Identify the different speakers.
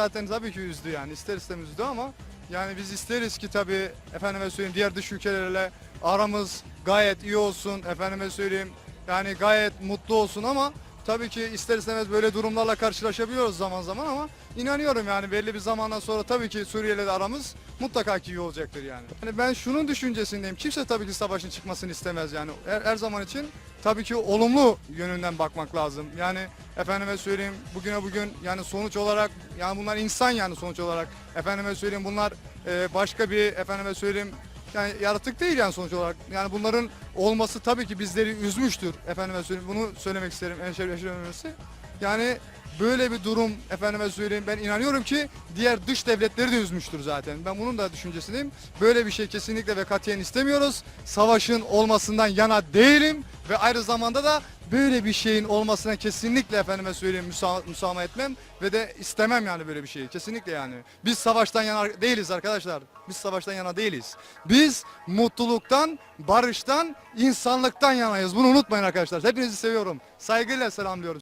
Speaker 1: zaten tabii ki üzdü yani. İster istemez üzdü ama yani biz isteriz ki tabii efendime söyleyeyim diğer dış ülkelerle aramız gayet iyi olsun. Efendime söyleyeyim yani gayet mutlu olsun ama tabii ki ister istemez böyle durumlarla karşılaşabiliyoruz zaman zaman ama inanıyorum yani belli bir zamandan sonra tabii ki Suriye ile aramız mutlaka ki iyi olacaktır yani. yani. Ben şunun düşüncesindeyim kimse tabii ki savaşın çıkmasını istemez yani her, her zaman için tabii ki olumlu yönünden bakmak lazım. Yani efendime söyleyeyim bugüne bugün yani sonuç olarak yani bunlar insan yani sonuç olarak efendime söyleyeyim bunlar e, başka bir efendime söyleyeyim yani yaratık değil yani sonuç olarak. Yani bunların olması tabii ki bizleri üzmüştür efendime söyleyeyim. Bunu söylemek isterim en önemlisi. Yani böyle bir durum efendime söyleyeyim ben inanıyorum ki diğer dış devletleri de üzmüştür zaten. Ben bunun da düşüncesindeyim. Böyle bir şey kesinlikle ve katiyen istemiyoruz. Savaşın olmasından yana değilim ve aynı zamanda da böyle bir şeyin olmasına kesinlikle efendime söyleyeyim müsa müsamaha etmem ve de istemem yani böyle bir şeyi. Kesinlikle yani. Biz savaştan yana değiliz arkadaşlar. Biz savaştan yana değiliz. Biz mutluluktan, barıştan, insanlıktan yanayız. Bunu unutmayın arkadaşlar. Hepinizi seviyorum. Saygıyla selamlıyorum.